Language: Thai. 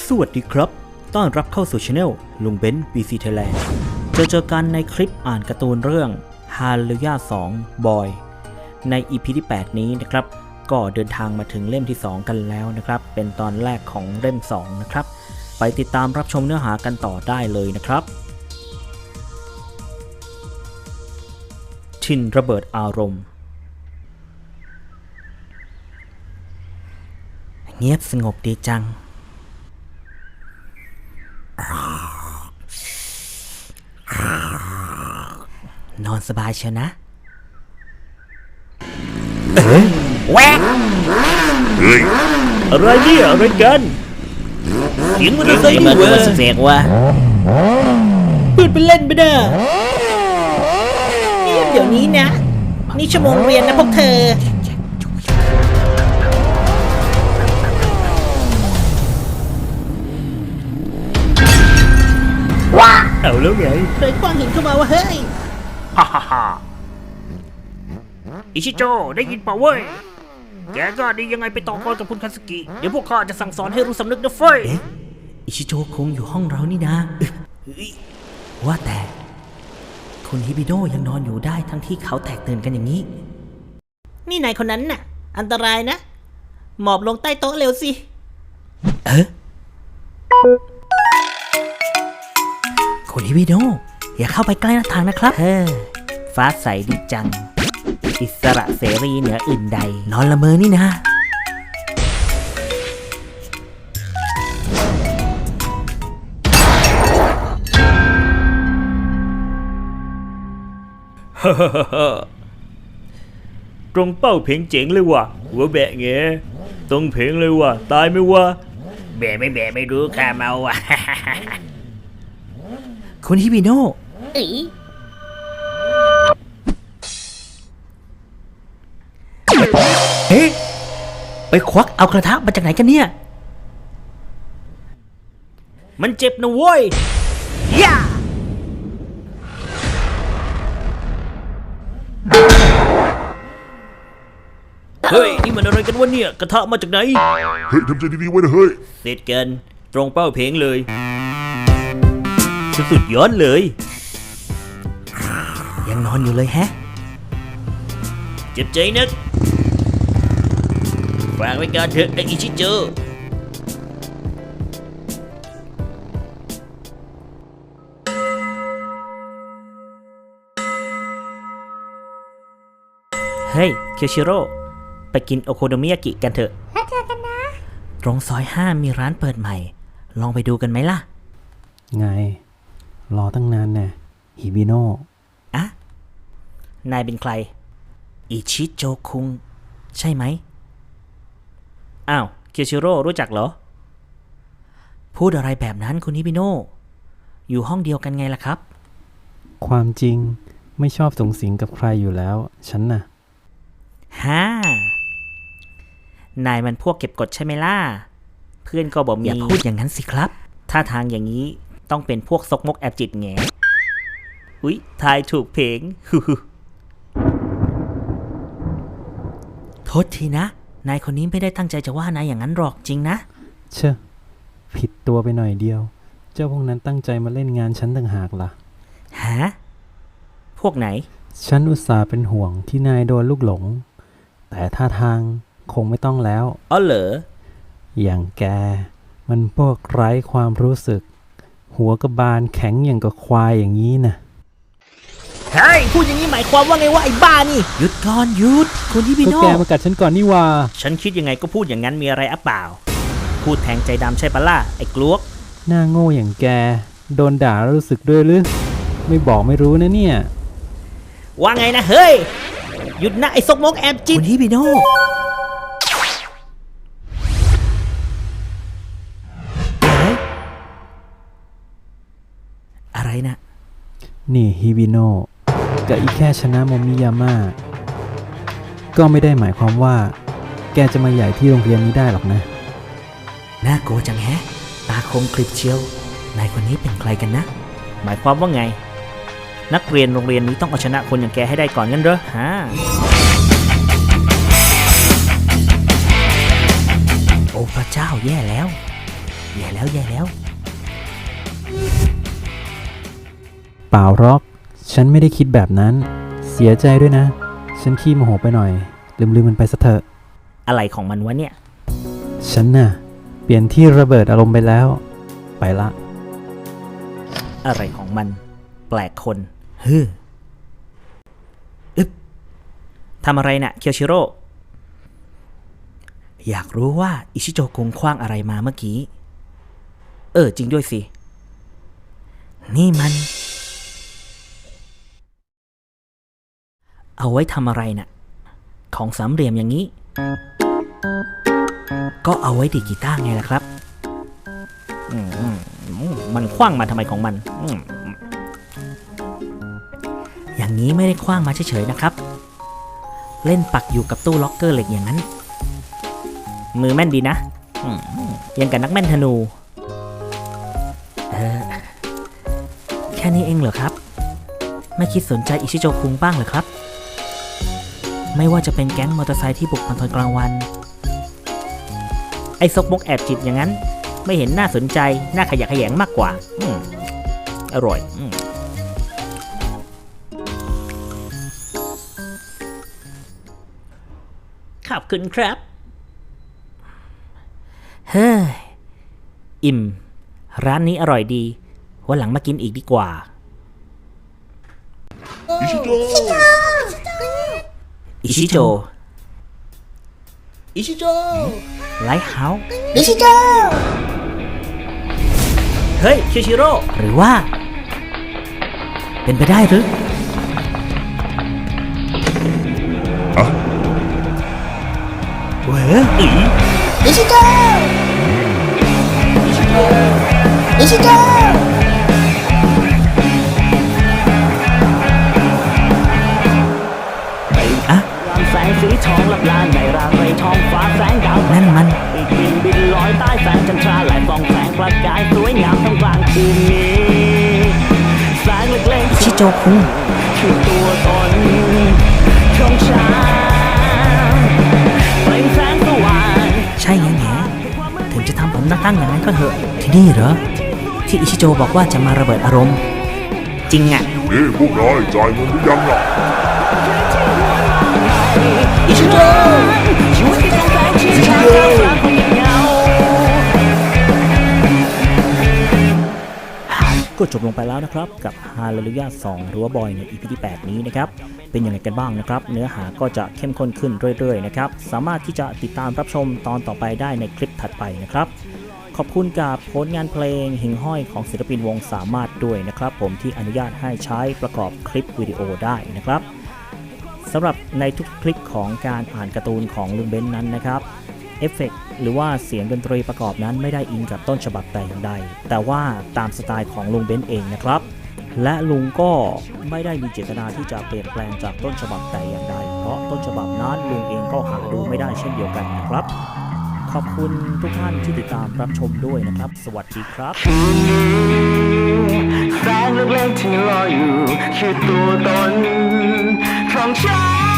สวัสดีครับ ต้อนรับเข้าสู่ช anel ลุงเบนซ์ BC Thailand เจอเจอกันในคลิปอ่านการ์ตูนเรื่อง h a l l e l u j a 2 Boy ใน EP ที่ 8 นี้นะครับ ก็เดินทางมาถึงเล่มที่ 2 กันแล้วนะครับ เป็นตอนแรกของเล่ม 2 นะครับ ไปติดตามรับชมเนื้อหากันต่อได้เลยนะครับชินระเบิดอารมณ์ เงียบสงบดีจัง นอนสบายเชียวนะแวะอะไรเนี่ยอะไรกันเสียงมันอะไรเหมือนวะมันเสียงว่าปืนไปเล่นไปเด้อเดี๋ยวนี้นะ นี่ชั่วโมงเรียนนะพวกเธอ เอาแล้วไงเคยคว้างหินเข้ามาว่าเฮ้ย ฮ่าฮ่าฮ่าอิชิโจได้ยินเปล่าเว้ย แกก็ดียังไงไปต่อกรกับคุณคาสกิ เดี๋ยวพวกข้าจะสั่งสอนให้รู้สำนึกนะเฟ้ย อิชิโจคงอยู่ห้องเรานี่นะเฮ้ยว่าแต่ คุณฮิบิโดยังนอนอยู่ได้ทั้งที่เขาแตกตื่นกันอย่างนี้ นี่นายคนนั้นน่ะ อันตรายนะ หมอบลงใต้โต๊ะเร็วสิ เออ คุณฮิบิโดอย่าเข้าไปใกล้หน้าทางนะครับเฮ้อฟ้าใสดีจัง อิสระเสรีเหนืออื่นใด นอนละเมอนี่นะตรงเป้าเพลงเจ๋งเลยว่ะหัวแบะเงตรงเพลงเลยว่ะตายไหมวะแบะไม่แบะไม่รู้ข้าเมาอะ คุณฮิบิโนเอ้ยเอ๊ะไปควักเอากระทะมาจากไหนกันเนี่ย มันเจ็บนะเว้ยย่าเฮ้ย นี่มันอะไรกันวะเนี่ย กระทะมาจากไหน เฮ้ยทำใจดีๆไว้นะเฮ้ย เสร็จกัน ตรงเป้าเพลงเลย สุดๆยอดเลย ยังนอนอยู่เลยแฮะ เจ็บใจนักฝากไว้ก่อนเถอะไออิชิโจเฮ้ยเคียวชิโร่ไปกินโอโคโนมิยากิกันเถอะ แล้วเจอกันนะ ตรงซอยห้ามีร้านเปิดใหม่ ลองไปดูกันไหมล่ะ ไง รอตั้งนานแน่ฮิบิโนอะนายเป็นใคร อิชิโจคุง ใช่ไหม อ้าวเคียวชิโร่รู้จักเหรอ พูดอะไรแบบนั้นคุณฮิบิโนอยู่ห้องเดียวกันไงล่ะครับ ความจริงไม่ชอบสูงสิงกับใครอยู่แล้ว ฉันน่ะฮ่านายมันพวกเก็บกดใช่ไหมล่ะ เพื่อนก็บอกมีอย่าพูดอย่างนั้นสิครับ ถ้าทางอย่างนี้ ต้องเป็นพวกซกมกแอบจิตแงอุ๊ยทายถูกเพลงโทษทีนะ นายคนนี้ไม่ได้ตั้งใจจะว่านายอย่างนั้นหรอกจริงนะ เชอะผิดตัวไปหน่อยเดียว เจ้าพวกนั้นตั้งใจมาเล่นงานฉันต่างหากล่ะ ฮะ พวกไหน ฉันอุตส่าห์เป็นห่วงที่นายโดนลูกหลง แต่ท่าทางคงไม่ต้องแล้ว อ๋อเหรอ อย่างแก มันพวกไร้ความรู้สึก หัวกระบาลแข็งอย่างกับควายอย่างนี้นะเฮ้ยพูดอย่างนี้หมายความว่าไงวะไอ้บ้านี่ หยุดก่อนหยุดคุณฮิบิก็โนแกมากัดฉันก่อนนี่หว่า ฉันคิดยังไงก็พูดอย่างนั้นมีอะไรอะเปล่า พูดแทงใจดำใช่ปะล่ะไอ้กลวก หน้าโง่อย่างแก โดนด่าแล้วรู้สึกด้วยหรือ ไม่บอกไม่รู้นะเนี่ย ว่าไงนะเฮ้ย หยุดนะไอ้ซกมกแอบจิคุตณฮิบิโน นะนี่ฮิบิโนะกับอีแค่ชนะโมมิยาม่าก็ไม่ได้หมายความว่า แกจะมาใหญ่ที่โรงเรียนนี้ได้หรอกนะ น่ากลัวจังแฮะ ตาคมกริบเชียวนายคนนี้เป็นใครกันนะ หมายความว่าไง นักเรียนโรงเรียนนี้ต้องเอาชนะคนอย่างแกให้ได้ก่อนงั้นเหรอฮะโอ้พระเจ้าแย่แล้ว แย่แล้วแย่แล้ว เปล่าหรอก ฉันไม่ได้คิดแบบนั้น เสียใจด้วยนะ ฉันขี้โมโหไปหน่อย ลืมลืมมันไปซะเถอะ อะไรของมันวะเนี่ย ฉันน่ะ เปลี่ยนที่ระเบิดอารมณ์ไปแล้ว ไปละ อะไรของมัน แปลกคนฮึมอึบทำอะไรน่ะเคียวชิโร่ อยากรู้ว่าอิชิโจคงคว้างอะไรมาเมื่อกี้ เออ จริงด้วยสิ นี่มัน เอาไว้ทำอะไรน่ะ ของสามเหลี่ยมอย่างนี้ ก็เอาไว้ดีดกีตาร์ไงล่ะครับมันคว้างมาทำไมของมันอย่างนี้ไม่ได้คว้างมาเฉยๆนะครับ เล่นปักอยู่กับตู้ล็อกเกอร์เหล็กอย่างนั้น มือแม่นดีนะยังกับนักแม่นธนูแค่นี้เองเหรอครับ ไม่คิดสนใจอิชิโจคุงบ้างเหรอครับ ไม่ว่าจะเป็นแก๊งมอเตอร์ไซค์ที่บุกมาตอนกลางวัน ไอ้ซกมกแอบจิตอย่างนั้น ไม่เห็นน่าสนใจ น่าขยะแขยงมากกว่า อืมอร่อยอืมขอบคุณครับ เฮ้ย อิ่ม ร้านนี้อร่อยดี วันหลังมากินอีกดีกว่า อิชิโจ อิชิโจ อิชิโจ ไลท์เฮาส์อิชิโจเฮ้ยคิวชิโร่ หรือว่า เป็นไปได้หรืออะเว้ยอีอิชิโจอิชิโจอะ สงสีทองลับลานในรางไรทองฟ้าแสงดาวนั่นมันอีกบินบินลอยใต้แสงจันทราและส่องแสงประกายสวยงามทั้งกลางคืนนี้แสงเล็กอิชิโจคุงๆคือตัวตนของฉันเปล่งแสงสว่างใช่แง่แง่ถึงจะทำผมตั้งๆอย่างนั้นก็เถอะ ที่นี่เหรอ ที่อิชิโจบอกว่าจะมาระเบิดอารมณ์ จริงอะเอ้พวกนายจ่ายเงินหรือยังล่ะ อิชิโร่ชีวิตที่ต้องแสงชี้ทางก้าวสร้างคนเงาก็จบลงไปแล้วนะครับ กับฮาเลลูยา2รือว่าบอยใน EP ที่ 8 นี้นะครับ เป็นยังไงกันบ้างนะครับ เนื้อหาก็จะเข้มข้นขึ้นเรื่อยๆนะครับ สามารถที่จะติดตามรับชมตอนต่อไปได้ในคลิปถัดไปนะครับขอบคุณกับผลงานเพลงหิ่งห้อยของศิลปินวงสามารถด้วยนะครับ ผมที่อนุญาตให้ใช้ประกอบคลิปวิดีโอได้นะครับ สำหรับในทุกคลิปของการอ่านการ์ตูนของลุงเบนนั้นนะครับเอฟเฟกต์หรือว่าเสียงดนตรีประกอบนั้นไม่ได้อิงกับต้นฉบับแต่อย่างใด แต่ว่าตามสไตล์ของลุงเบนเองนะครับ และลุงก็ไม่ได้มีเจตนาที่จะเปลี่ยนแปลงจากต้นฉบับแต่อย่างใด เพราะต้นฉบับนั้นลุงเองก็หาดูไม่ได้เช่นเดียวกันนะครับ ขอบคุณทุกท่านที่ติดตามรับชมด้วยนะครับ สวัสดีครับคืนนี้แสงเล็กๆที่ลออยู่คือตัวตน ของฉัน